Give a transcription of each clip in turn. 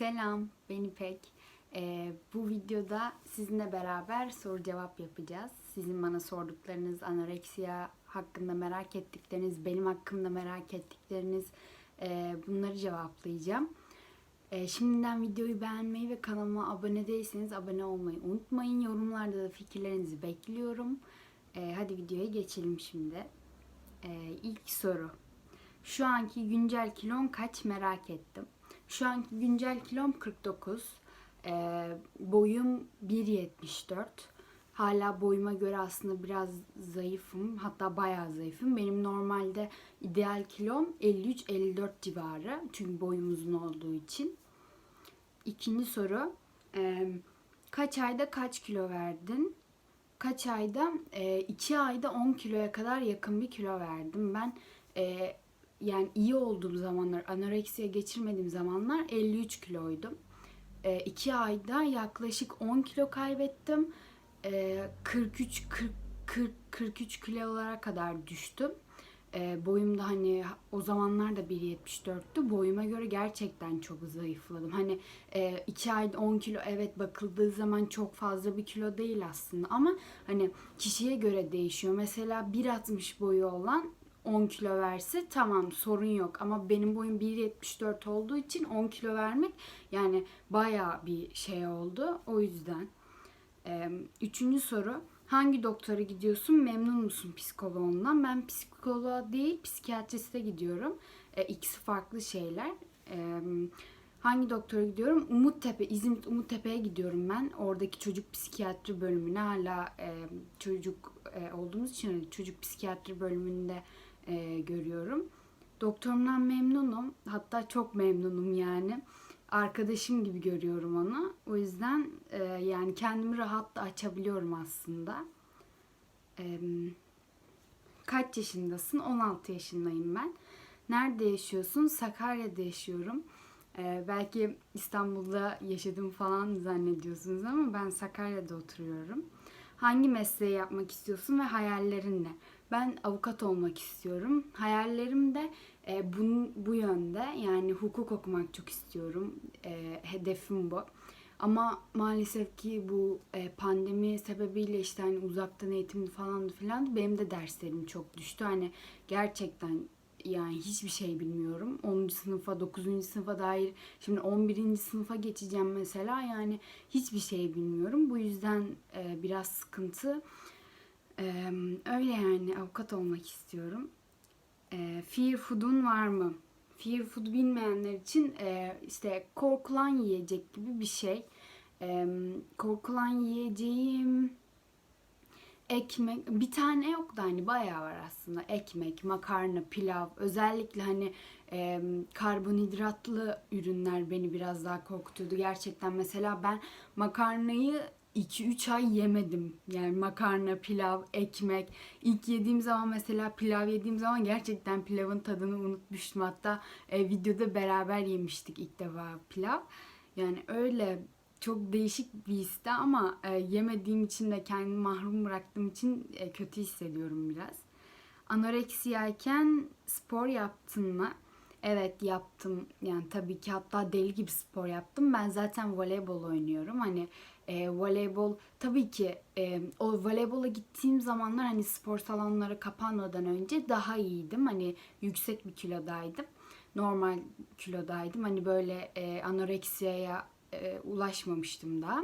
Selam, ben İpek. Ee, bu videoda sizinle beraber soru cevap yapacağız. Sizin bana sorduklarınız, anoreksiya hakkında merak ettikleriniz, benim hakkımda merak ettikleriniz e, bunları cevaplayacağım. E, şimdiden videoyu beğenmeyi ve kanalıma abone değilseniz abone olmayı unutmayın. Yorumlarda da fikirlerinizi bekliyorum. E, hadi videoya geçelim şimdi. E, ilk soru. Şu anki güncel kilon kaç merak ettim. Şu anki güncel kilom 49. Ee, boyum 1.74. Hala boyuma göre aslında biraz zayıfım. Hatta bayağı zayıfım. Benim normalde ideal kilom 53-54 civarı. Çünkü boyum uzun olduğu için. İkinci soru. Ee, kaç ayda kaç kilo verdin? Kaç ayda? 2 ayda 10 kiloya kadar yakın bir kilo verdim. Ben e, yani iyi olduğum zamanlar, anoreksiye geçirmediğim zamanlar 53 kiloydum. 2 ayda yaklaşık 10 kilo kaybettim. E, 43 40, 40 43 kilolara kadar düştüm. E, boyum da hani o zamanlar da 1.74'tü. Boyuma göre gerçekten çok zayıfladım. Hani 2 ayda 10 kilo evet bakıldığı zaman çok fazla bir kilo değil aslında ama hani kişiye göre değişiyor. Mesela 1.60 boyu olan 10 kilo verse tamam sorun yok ama benim boyum 1.74 olduğu için 10 kilo vermek yani baya bir şey oldu o yüzden. Üçüncü soru hangi doktora gidiyorsun memnun musun psikoloğundan? Ben psikoloğa değil psikiyatriste gidiyorum. Ee, ikisi farklı şeyler. Ee, hangi doktora gidiyorum? Umuttepe, İzmit Umuttepe'ye gidiyorum ben. Oradaki çocuk psikiyatri bölümüne hala e, çocuk e, olduğumuz için hani çocuk psikiyatri bölümünde e, görüyorum. Doktorumdan memnunum. Hatta çok memnunum yani. Arkadaşım gibi görüyorum onu. O yüzden e, yani kendimi rahat da açabiliyorum aslında. E, kaç yaşındasın? 16 yaşındayım ben. Nerede yaşıyorsun? Sakarya'da yaşıyorum. E, belki İstanbul'da yaşadım falan zannediyorsunuz ama ben Sakarya'da oturuyorum. Hangi mesleği yapmak istiyorsun ve hayallerin ne? Ben avukat olmak istiyorum. Hayallerim de e, bu, bu yönde. Yani hukuk okumak çok istiyorum. E, hedefim bu. Ama maalesef ki bu e, pandemi sebebiyle işte hani uzaktan eğitim falan filan benim de derslerim çok düştü. Hani gerçekten yani hiçbir şey bilmiyorum. 10. sınıfa, 9. sınıfa dair şimdi 11. sınıfa geçeceğim mesela yani hiçbir şey bilmiyorum. Bu yüzden e, biraz sıkıntı. Ee, öyle yani avukat olmak istiyorum. Ee, fear food'un var mı? Fear food bilmeyenler için e, işte korkulan yiyecek gibi bir şey. Ee, korkulan yiyeceğim ekmek bir tane yok da hani bayağı var aslında ekmek, makarna, pilav özellikle hani e, karbonhidratlı ürünler beni biraz daha korkutuyordu gerçekten mesela ben makarnayı 2-3 ay yemedim. Yani makarna, pilav, ekmek. İlk yediğim zaman mesela pilav yediğim zaman gerçekten pilavın tadını unutmuştum. Hatta e, videoda beraber yemiştik ilk defa pilav. Yani öyle çok değişik bir histi ama e, yemediğim için de kendimi mahrum bıraktığım için e, kötü hissediyorum biraz. Anoreksiyayken spor yaptın mı? Evet yaptım. Yani tabii ki hatta deli gibi spor yaptım. Ben zaten voleybol oynuyorum. Hani e, voleybol tabii ki e, o voleybola gittiğim zamanlar hani spor salonları kapanmadan önce daha iyiydim. Hani yüksek bir kilodaydım. Normal kilodaydım. Hani böyle e, anoreksiyaya e, ulaşmamıştım daha.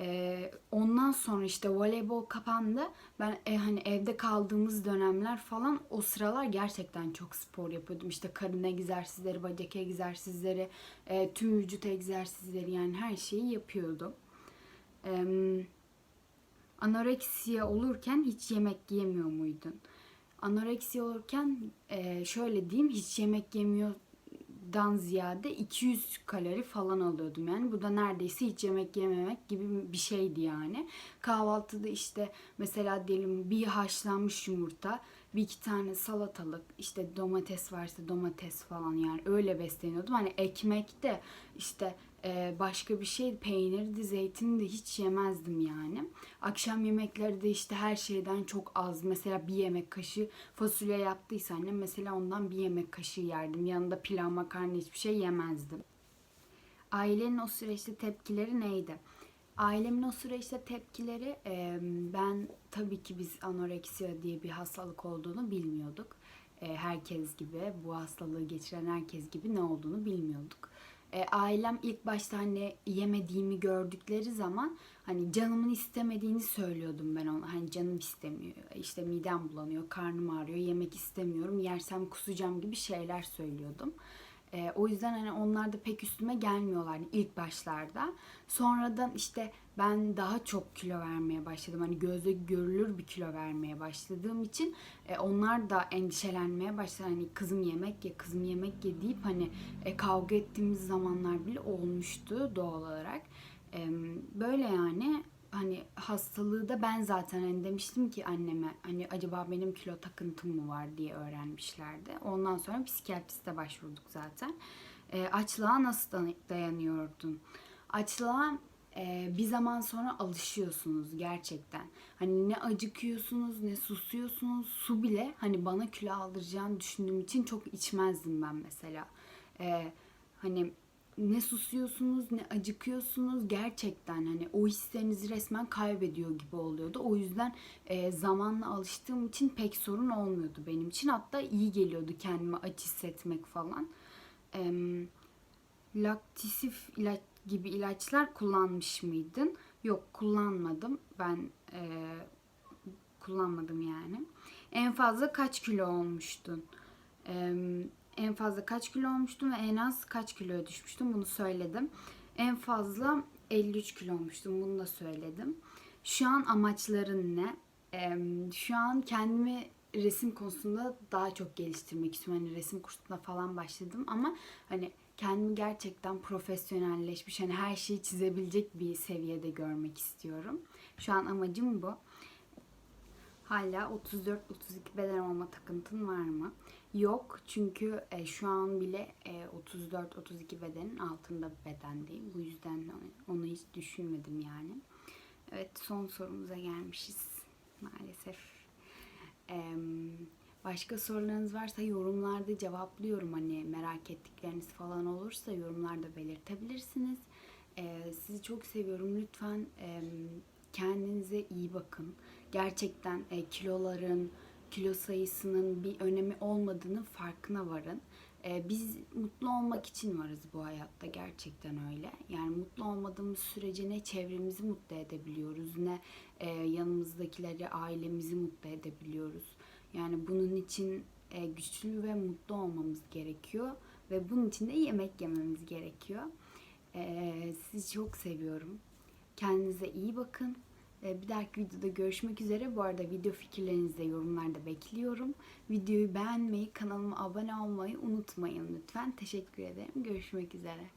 Ee, ondan sonra işte voleybol kapandı. Ben e, hani evde kaldığımız dönemler falan o sıralar gerçekten çok spor yapıyordum. İşte karın egzersizleri, bacak egzersizleri, e, tüm vücut egzersizleri yani her şeyi yapıyordum. Anoreksiya olurken hiç yemek yemiyor muydun? Anoreksiya olurken e, şöyle diyeyim hiç yemek yemiyor dan ziyade 200 kalori falan alıyordum yani. Bu da neredeyse hiç yemek yememek gibi bir şeydi yani. Kahvaltıda işte mesela diyelim bir haşlanmış yumurta, bir iki tane salatalık, işte domates varsa domates falan yani öyle besleniyordum. Hani ekmek de işte başka bir şey peyniri de zeytini de hiç yemezdim yani. Akşam yemekleri de işte her şeyden çok az. Mesela bir yemek kaşığı fasulye yaptıysa annem mesela ondan bir yemek kaşığı yerdim. Yanında pilav makarna hiçbir şey yemezdim. ailenin o süreçte tepkileri neydi? Ailemin o süreçte tepkileri ben tabii ki biz anoreksiya diye bir hastalık olduğunu bilmiyorduk. Herkes gibi bu hastalığı geçiren herkes gibi ne olduğunu bilmiyorduk. Ailem ilk başta hani yemediğimi gördükleri zaman hani canımın istemediğini söylüyordum ben ona. Hani canım istemiyor, işte midem bulanıyor, karnım ağrıyor, yemek istemiyorum, yersem kusacağım gibi şeyler söylüyordum. E, o yüzden hani onlar da pek üstüme gelmiyorlardı ilk başlarda. Sonradan işte ben daha çok kilo vermeye başladım. Hani gözle görülür bir kilo vermeye başladığım için e, onlar da endişelenmeye başladı. Hani kızım yemek ye, kızım yemek ye deyip hani e, kavga ettiğimiz zamanlar bile olmuştu doğal olarak. E, böyle yani hani hastalığı da ben zaten hani demiştim ki anneme hani acaba benim kilo takıntım mı var diye öğrenmişlerdi. Ondan sonra psikiyatriste başvurduk zaten. E, açlığa nasıl day- dayanıyordun? Açlığa e, bir zaman sonra alışıyorsunuz gerçekten. Hani ne acıkıyorsunuz ne susuyorsunuz. Su bile hani bana kilo aldıracağını düşündüğüm için çok içmezdim ben mesela. E, hani ne susuyorsunuz ne acıkıyorsunuz gerçekten hani o hislerinizi resmen kaybediyor gibi oluyordu. O yüzden e, zamanla alıştığım için pek sorun olmuyordu benim için. Hatta iyi geliyordu kendimi aç hissetmek falan. E, laktisif ilaç gibi ilaçlar kullanmış mıydın? Yok kullanmadım. Ben e, kullanmadım yani. En fazla kaç kilo olmuştun? E, en fazla kaç kilo olmuştum ve en az kaç kiloya düşmüştüm bunu söyledim. En fazla 53 kilo olmuştum bunu da söyledim. Şu an amaçların ne? Şu an kendimi resim konusunda daha çok geliştirmek istiyorum. Hani resim kursuna falan başladım ama hani kendimi gerçekten profesyonelleşmiş, hani her şeyi çizebilecek bir seviyede görmek istiyorum. Şu an amacım bu. Hala 34-32 beden olma takıntın var mı? Yok çünkü e, şu an bile e, 34-32 bedenin altında bir bedendeyim. Bu yüzden onu hiç düşünmedim yani. Evet son sorumuza gelmişiz maalesef. E, başka sorularınız varsa yorumlarda cevaplıyorum. Hani merak ettikleriniz falan olursa yorumlarda belirtebilirsiniz. E, sizi çok seviyorum. Lütfen e, kendinize iyi bakın. Gerçekten e, kiloların, kilo sayısının bir önemi olmadığının farkına varın. E, biz mutlu olmak için varız bu hayatta gerçekten öyle. Yani mutlu olmadığımız sürece ne çevremizi mutlu edebiliyoruz ne e, yanımızdakileri, ailemizi mutlu edebiliyoruz. Yani bunun için e, güçlü ve mutlu olmamız gerekiyor ve bunun için de yemek yememiz gerekiyor. E, sizi çok seviyorum. Kendinize iyi bakın. Ee, Bir dahaki videoda görüşmek üzere. Bu arada video fikirlerinizi de yorumlarda bekliyorum. Videoyu beğenmeyi, kanalıma abone olmayı unutmayın lütfen. Teşekkür ederim. Görüşmek üzere.